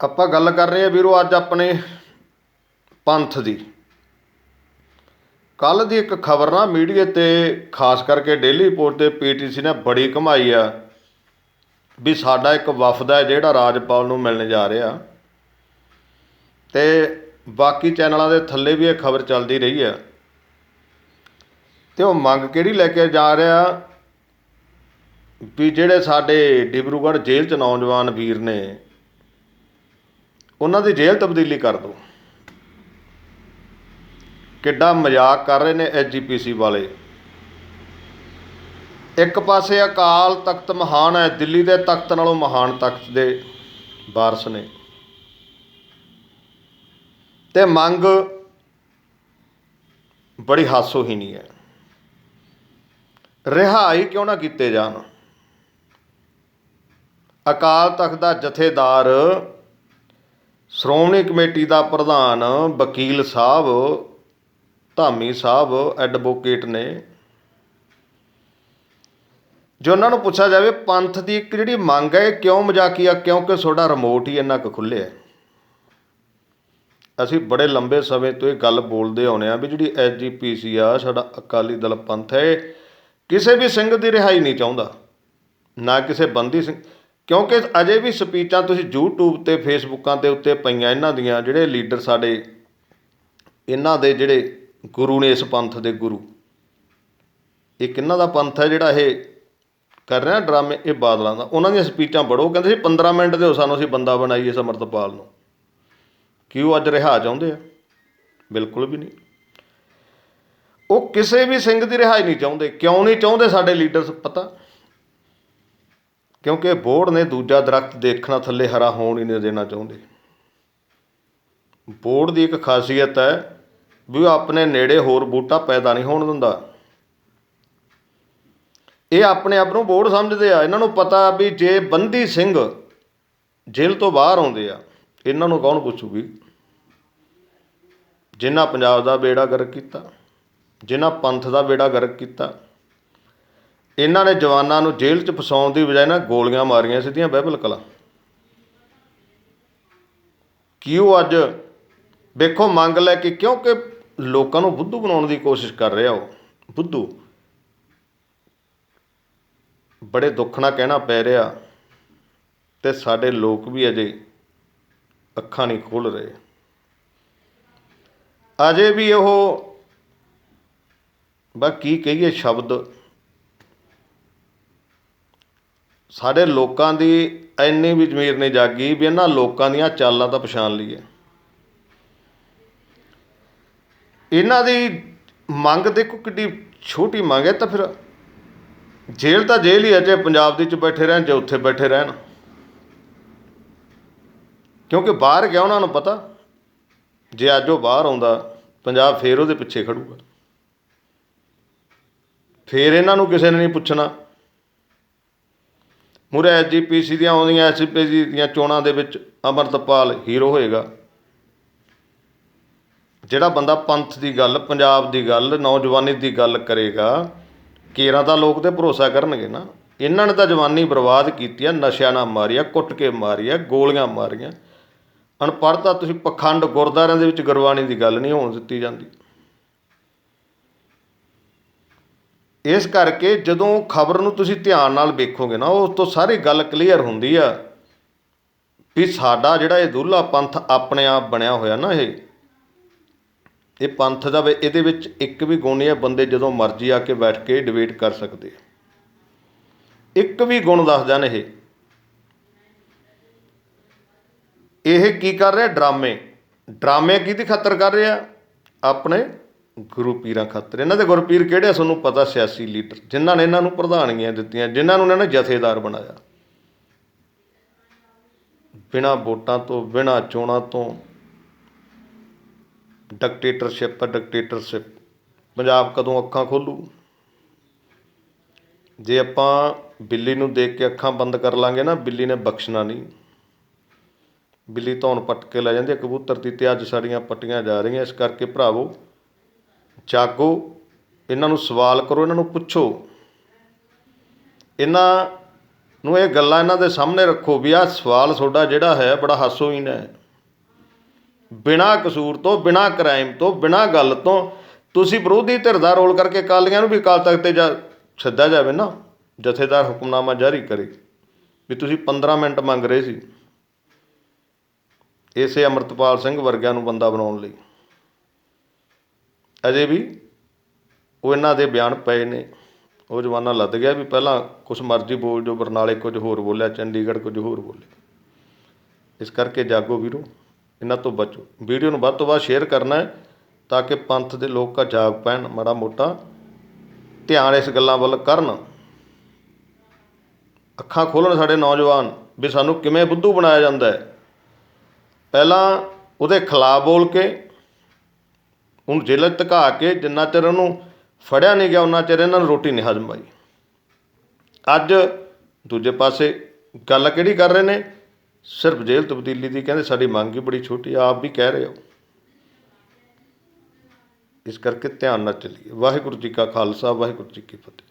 ਆਪਾਂ ਗੱਲ ਕਰ ਰਹੇ ਹਾਂ ਵੀਰੋ ਅੱਜ ਆਪਣੇ ਪੰਥ ਦੀ। ਕੱਲ ਦੀ ਇੱਕ ਖਬਰ ਨਾ ਮੀਡੀਆ ਤੇ ਖਾਸ ਕਰਕੇ ਡੇਲੀ ਰਿਪੋਰਟ ਤੇ ਪੀਟੀਸੀ ਨੇ ਬੜੀ ਕਮਾਈ ਆ ਵੀ ਸਾਡਾ ਇੱਕ ਵਫਦ ਹੈ ਜਿਹੜਾ ਰਾਜਪਾਲ ਨੂੰ ਮਿਲਣ ਜਾ ਰਿਹਾ। ਤੇ ਬਾਕੀ ਚੈਨਲਾਂ ਦੇ ਥੱਲੇ ਵੀ ਇਹ ਖਬਰ ਚੱਲਦੀ ਰਹੀ ਆ। ਤੇ ਉਹ ਮੰਗ ਕਿਹੜੀ ਲੈ ਕੇ ਜਾ ਰਿਹਾ ਵੀ ਜਿਹੜੇ ਸਾਡੇ ਡਿਬਰੂਗੜ੍ਹ ਜੇਲ੍ਹ 'ਚ ਨੌਜਵਾਨ ਵੀਰ ਨੇ ਉਹਨਾਂ ਦੀ ਜੇਲ੍ਹ ਤਬਦੀਲੀ ਕਰ ਦਿਓ। ਕਿੱਡਾ ਮਜ਼ਾਕ ਕਰ ਰਹੇ ਨੇ ਐਸਜੀਪੀਸੀ ਵਾਲੇ। ਇੱਕ ਪਾਸੇ ਅਕਾਲ ਤਖਤ ਮਹਾਨ ਹੈ, ਦਿੱਲੀ ਦੇ ਤਖਤ ਨਾਲੋਂ ਮਹਾਨ ਤਖਤ ਦੇ ਵਾਰਸ ਨੇ। ਤੇ ਮੰਗ ਬੜੀ ਹਾਸੋਹੀਣੀ ਹੈ। ਰਿਹਾਈ ਕਿਉਂ ਨਾ ਕੀਤੇ ਜਾਣ? ਅਕਾਲ ਤਖਤ ਦਾ ਜਥੇਦਾਰ ਸ਼੍ਰੋਮਣੀ ਕਮੇਟੀ ਦਾ ਪ੍ਰਧਾਨ ਵਕੀਲ ਸਾਹਿਬ, ਧਾਮੀ ਸਾਹਿਬ, ਐਡਵੋਕੇਟ ਨੇ। ਜੋ ਉਹਨਾਂ ਨੂੰ ਪੁੱਛਿਆ ਜਾਵੇ, ਪੰਥ ਦੀ ਇੱਕ ਜਿਹੜੀ ਮੰਗ ਹੈ, ਇਹ ਕਿਉਂ ਮਜ਼ਾਕੀਆ, ਕਿਉਂਕਿ ਤੁਹਾਡਾ ਰਿਮੋਟ ਹੀ ਇੰਨਾ ਕੁ ਖੁੱਲਿਆ ਅਸੀਂ ਬੜੇ ਲੰਬੇ ਸਮੇਂ ਤੋਂ ਇਹ ਗੱਲ ਬੋਲਦੇ ਆਉਨੇ ਆ ਵੀ ਜਿਹੜੀ ਐਸਜੀਪੀਸੀ ਆ, ਸਾਡਾ ਅਕਾਲੀ ਦਲ ਪੰਥ ਹੈ, ਇਹ ਕਿਸੇ ਵੀ ਸਿੰਘ ਦੀ ਰਿਹਾਈ ਨਹੀਂ ਚਾਹੁੰਦਾ। ਨਾ ਕਿਸੇ ਬੰਦੀ ਸਿੰਘ ਕਿਉਂਕਿ ਅਜੇ ਵੀ ਸਪੀਚਾਂ ਤੁਸੀਂ ਯੂਟਿਊਬ ਤੇ ਫੇਸਬੁੱਕਾਂ ਦੇ ਉੱਤੇ ਪਈਆਂ ਇਹਨਾਂ ਦੀਆਂ, ਜਿਹੜੇ ਲੀਡਰ ਸਾਡੇ, ਇਹਨਾਂ ਦੇ ਜਿਹੜੇ ਗੁਰੂ ਨੇ ਇਸ ਪੰਥ ਦੇ ਗੁਰੂ। ਇਹ ਕਿਹਨਾਂ ਦਾ ਪੰਥ ਹੈ ਜਿਹੜਾ ਇਹ ਕਰ ਰਿਹਾ ਡਰਾਮੇ, ਇਹ ਬਾਦਲਾਂ ਦਾ? ਉਹਨਾਂ ਦੀਆਂ ਸਪੀਚਾਂ ਪੜੋ ਕਹਿੰਦੇ ਸੀ 15 ਮਿੰਟ ਦੇ ਦਿਓ ਸਾਨੂੰ, ਅਸੀਂ ਬੰਦਾ ਬਣਾਈਏ ਸਮਰਤਪਾਲ ਨੂੰ। ਕੀ ਉਹ ਅੱਜ ਰਿਹਾ ਚਾਹੁੰਦੇ ਆ? ਬਿਲਕੁਲ ਵੀ ਨਹੀਂ। ਉਹ ਕਿਸੇ ਵੀ ਸਿੰਘ ਦੀ ਰਿਹਾਈ ਨਹੀਂ ਚਾਹੁੰਦੇ। ਕਿਉਂ ਨਹੀਂ ਚਾਹੁੰਦੇ ਸਾਡੇ ਲੀਡਰਸ ਪਤਾ? ਕਿਉਂਕਿ ਬੋਰਡ ਨੇ ਦੂਜਾ ਦਰਖਤ ਦੇਖਣਾ ਥੱਲੇ ਹਰਾ ਹੋਣ ਹੀ ਨਹੀਂ ਦੇਣਾ ਚਾਹੁੰਦੇ। ਬੋਰਡ ਦੀ ਇੱਕ ਖਾਸੀਅਤ ਹੈ ਵੀ ਉਹ ਆਪਣੇ ਨੇੜੇ ਹੋਰ ਬੂਟਾ ਪੈਦਾ ਨਹੀਂ ਹੋਣ ਦਿੰਦਾ। ਇਹ ਆਪਣੇ ਆਪ ਨੂੰ ਬੋਰਡ ਸਮਝਦੇ ਆ। ਇਹਨਾਂ ਨੂੰ ਪਤਾ ਵੀ ਜੇ ਬੰਦੀ ਸਿੰਘ ਜੇਲ੍ਹ ਤੋਂ ਬਾਹਰ ਆਉਂਦੇ ਆ, ਇਹਨਾਂ ਨੂੰ ਕੌਣ ਪੁੱਛੂਗੀ? ਜਿਨ੍ਹਾਂ ਪੰਜਾਬ ਦਾ ਬੇੜਾ ਗਰਕ ਕੀਤਾ, ਜਿਨ੍ਹਾਂ ਪੰਥ ਦਾ ਬੇੜਾ ਗਰਕ ਕੀਤਾ ਇਹਨਾਂ ਨੇ ਜਵਾਨਾਂ ਨੂੰ ਜੇਲ੍ਹ 'ਚ ਫਸਾਉਣ ਦੀ ਬਜਾਏ ਨਾ ਗੋਲੀਆਂ ਮਾਰੀਆਂ ਸਿੱਧੀਆਂ ਬਾਈਬਲ ਕਲਾ। ਉਹ ਅੱਜ ਵੇਖੋ ਮੰਗ ਲੈ ਕੇ ਕਿਉਂਕਿ ਲੋਕਾਂ ਨੂੰ ਬੁੱਧੂ ਬਣਾਉਣ ਦੀ ਕੋਸ਼ਿਸ਼ ਕਰ ਰਿਹਾ ਉਹ, ਬੁੱਧੂ। ਬੜੇ ਦੁੱਖ ਨਾਲ ਕਹਿਣਾ ਪੈ ਰਿਹਾ ਤੇ ਸਾਡੇ ਲੋਕ ਵੀ ਅਜੇ ਅੱਖਾਂ ਨਹੀਂ ਖੋਲ ਰਹੇ। ਅਜੇ ਵੀ ਉਹ ਬਾ ਕੀ ਕਹੀਏ ਸ਼ਬਦ ਸਾਡੇ ਲੋਕਾਂ ਦੀ ਇੰਨੀ ਵੀ ਜ਼ਮੀਰ ਨਹੀਂ ਜਾਗੀ ਵੀ ਇਹਨਾਂ ਲੋਕਾਂ ਦੀਆਂ ਚਾਲਾਂ ਤਾਂ ਪਛਾਣ ਲਈਏ। ਇਹਨਾਂ ਦੀ ਮੰਗ ਦੇਖੋ ਕਿੱਡੀ ਛੋਟੀ ਮੰਗ ਹੈ ਤਾਂ ਫਿਰ ਜੇਲ੍ਹ ਤਾਂ ਜੇਲ੍ਹ ਹੀ ਹੈ ਜੇ ਪੰਜਾਬ ਦੇ ਚ ਬੈਠੇ ਰਹਿਣ ਜੇ ਉੱਥੇ ਬੈਠੇ ਰਹਿਣ। ਕਿਉਂਕਿ ਬਾਹਰ ਗਿਆ ਉਹਨਾਂ ਨੂੰ ਪਤਾ, ਜੇ ਅੱਜ ਉਹ ਬਾਹਰ ਆਉਂਦਾ, ਪੰਜਾਬ ਫੇਰ ਉਹਦੇ ਪਿੱਛੇ ਖੜੂਗਾ। ਫੇਰ ਇਹਨਾਂ ਨੂੰ ਕਿਸੇ ਨੇ ਨਹੀਂ ਪੁੱਛਣਾ। ਮੁਰੇ ਐਸਜੀਪੀਸੀ ਦੀਆਂ ਆਉਂਦੀਆਂ ਐਸਜੀਪੀਸੀ ਦੀਆਂ ਚੋਣਾਂ ਦੇ ਵਿੱਚ ਅਮਰਤਪਾਲ ਹੀਰੋ ਹੋਏਗਾ। ਜਿਹੜਾ ਬੰਦਾ ਪੰਥ ਦੀ ਗੱਲ, ਪੰਜਾਬ ਦੀ ਗੱਲ, ਨੌਜਵਾਨੀ ਦੀ ਗੱਲ ਕਰੇਗਾ, ਕੇਰਾਂ ਦਾ ਲੋਕ ਤੇ ਭਰੋਸਾ ਕਰਨਗੇ ਨਾ। ਇਹਨਾਂ ਨੇ ਤਾਂ ਜਵਾਨੀ ਬਰਬਾਦ ਕੀਤੀ ਆ, ਨਸ਼ਿਆਂ ਨਾਲ ਮਾਰਿਆ ਕੁੱਟ ਕੇ ਮਾਰਿਆ ਗੋਲੀਆਂ ਮਾਰੀਆਂ। ਅਨਪੜ੍ਹਤਾ ਤੁਸੀਂ ਪਖੰਡ ਗੁਰਦਾਰਿਆਂ ਦੇ ਵਿੱਚ ਗੁਰਬਾਣੀ ਦੀ ਗੱਲ ਨਹੀਂ ਹੋਣ ਦਿੱਤੀ ਜਾਂਦੀ। ਇਸ ਕਰਕੇ ਜਦੋਂ ਖਬਰ ਨੂੰ ਤੁਸੀਂ ਧਿਆਨ ਨਾਲ ਵੇਖੋਗੇ ਨਾ, ਉਸ ਤੋਂ ਸਾਰੀ ਗੱਲ ਕਲੀਅਰ ਹੁੰਦੀ ਆ ਵੀ ਸਾਡਾ ਜਿਹੜਾ ਇਹ ਦੁੱਲਾ ਪੰਥ ਆਪਣੇ ਆਪ ਬਣਿਆ ਹੋਇਆ ਨਾ ਇਹ। ਇਹ ਪੰਥ ਦਾ ਵੀ- ਇਹਦੇ ਵਿੱਚ ਇੱਕ ਵੀ ਗੁਣ ਨਹੀਂ ਹੈ, ਬੰਦੇ ਜਦੋਂ ਮਰਜ਼ੀ ਆ ਕੇ ਬੈਠ ਕੇ ਡਿਬੇਟ ਕਰ ਸਕਦੇ ਆ। ਇੱਕ ਵੀ ਗੁਣ ਦੱਸ ਜਾਣ ਇਹ। ਇਹ ਕੀ ਕਰ ਰਿਹਾ? ਡਰਾਮੇ। ਡਰਾਮੇ ਕਿਹਦੀ ਖਾਤਰ ਕਰ ਰਿਹਾ? ਆਪਣੇ ਗੁਰੂ ਪੀਰਾਂ ਖਾਤਰ। ਇਹਨਾਂ ਦੇ ਗੁਰਪੀਰ ਕਿਹੜੇ ਤੁਹਾਨੂੰ ਪਤਾ ਸਿਆਸੀ ਲੀਡਰ। ਜਿਨ੍ਹਾਂ ਨੇ ਇਹਨਾਂ ਨੂੰ ਪ੍ਰਧਾਨਗੀਆਂ ਦਿੱਤੀਆਂ, ਜਿਨ੍ਹਾਂ ਨੂੰ ਇਹਨਾਂ ਨੇ ਜਥੇਦਾਰ ਬਣਾਇਆ। ਬਿਨਾਂ ਵੋਟਾਂ ਤੋਂ, ਬਿਨਾਂ ਚੋਣਾਂ ਤੋਂ ਡਿਕਟੇਟਰਸ਼ਿਪ ਹੈ ਡਿਕਟੇਟਰਸ਼ਿਪ ਪੰਜਾਬ ਕਦੋਂ ਅੱਖਾਂ ਖੋਲੂ? ਜੇ ਆਪਾਂ ਬਿੱਲੀ ਨੂੰ ਦੇਖ ਕੇ ਅੱਖਾਂ ਬੰਦ ਕਰ ਲਾਂਗੇ ਨਾ, ਬਿੱਲੀ ਨੇ ਬਖਸ਼ਣਾ ਨਹੀਂ। ਬਿੱਲੀ ਧੌਣ ਪੱਟ ਕੇ ਲੈ ਜਾਂਦੀ ਹੈ, ਕਬੂਤਰ ਦੀ ਤੇ ਅੱਜ ਸਾਡੀਆਂ ਪੱਟੀਆਂ ਜਾ ਰਹੀਆਂ, ਇਸ ਕਰਕੇ ਭਰਾਵੋ ਜਾਗੋ, ਇਹਨਾਂ ਨੂੰ ਸਵਾਲ ਕਰੋ, ਇਹਨਾਂ ਨੂੰ ਪੁੱਛੋ। ਇਹਨਾਂ ਨੂੰ ਇਹ ਗੱਲਾਂ ਇਹਨਾਂ ਦੇ ਸਾਹਮਣੇ ਰੱਖੋ ਵੀ ਆਹ ਸਵਾਲ ਤੁਹਾਡਾ ਜਿਹੜਾ ਹੈ ਬੜਾ ਹਾਸੋਹੀਣ ਹੈ। ਬਿਨਾਂ ਕਸੂਰ ਤੋਂ, ਬਿਨਾਂ ਕ੍ਰਾਈਮ ਤੋਂ, ਬਿਨਾਂ ਗੱਲ ਤੋਂ, ਤੁਸੀਂ ਵਿਰੋਧੀ ਧਿਰ ਦਾ ਰੋਲ ਕਰਕੇ ਕਾਲੀਆਂ ਨੂੰ ਵੀ ਅਕਾਲ ਤਖਤ ਤੇ ਜਾ ਸੱਦਾ ਜਾਵੇ ਨਾ, ਜਥੇਦਾਰ ਹੁਕਮਨਾਮਾ ਜਾਰੀ ਕਰੇ। ਵੀ ਤੁਸੀਂ 15 ਮਿੰਟ ਮੰਗ ਰਹੇ ਸੀ। ਇਸੇ ਅਮਰਤਪਾਲ ਸਿੰਘ ਵਰਗਿਆਂ ਨੂੰ ਬੰਦਾ ਬਣਾਉਣ ਲਈ। ਅਜੇ ਵੀ ਉਹ ਇਹਨਾਂ ਦੇ ਬਿਆਨ ਪਏ ਨੇ। ਉਹ ਜ਼ਮਾਨਾ ਲੱਦ ਗਿਆ ਵੀ ਪਹਿਲਾਂ ਕੁਛ ਮਰਜ਼ੀ ਬੋਲ ਜੋ, ਬਰਨਾਲੇ ਕੁਝ ਹੋਰ ਬੋਲਿਆ, ਚੰਡੀਗੜ੍ਹ ਕੁਝ ਹੋਰ ਬੋਲਿਆ। ਇਸ ਕਰਕੇ ਜਾਗੋ ਵੀਰੋ, ਇਹਨਾਂ ਤੋਂ ਬਚੋ। ਵੀਡੀਓ ਨੂੰ ਵੱਧ ਤੋਂ ਵੱਧ ਸ਼ੇਅਰ ਕਰਨਾ ਹੈ ਤਾਂ ਕਿ ਪੰਥ ਦੇ ਲੋਕ ਆ ਜਾਗ ਪੈਣ, ਮਾੜਾ ਮੋਟਾ ਧਿਆਨ ਇਸ ਗੱਲਾਂ ਵੱਲ ਕਰਨ। ਅੱਖਾਂ ਖੋਲਣ ਸਾਡੇ ਨੌਜਵਾਨ ਵੀ ਸਾਨੂੰ ਕਿਵੇਂ ਬੁੱਧੂ ਬਣਾਇਆ ਜਾਂਦਾ ਹੈ। ਪਹਿਲਾਂ ਉਹਦੇ ਖਿਲਾਫ ਬੋਲ ਕੇ ਹੁਣ ਜੇਲ੍ਹਾਂ 'ਚ ਧਕਾ ਕੇ ਜਿੰਨਾ ਚਿਰ ਉਹਨੂੰ ਫੜਿਆ ਨਹੀਂ ਗਿਆ, ਉਨਾ ਚਿਰ ਇਹਨਾਂ ਨੂੰ ਰੋਟੀ ਨਹੀਂ ਹਜਮ ਆਈ ਅੱਜ ਦੂਜੇ ਪਾਸੇ ਗੱਲ ਕਿਹੜੀ ਕਰ ਰਹੇ ਨੇ? ਸਿਰਫ ਜੇਲ੍ਹ ਤਬਦੀਲੀ ਦੀ ਕਹਿੰਦੇ, ਸਾਡੀ ਮੰਗ ਹੀ ਬੜੀ ਛੋਟੀ ਆਪ ਵੀ ਕਹਿ ਰਹੇ ਹੋ। ਇਸ ਕਰਕੇ ਧਿਆਨ ਨਾਲ ਚੱਲੀਏ। ਵਾਹਿਗੁਰੂ ਜੀ ਕਾ ਖਾਲਸਾ, ਵਾਹਿਗੁਰੂ ਜੀ ਕੀ ਫਤਿਹ।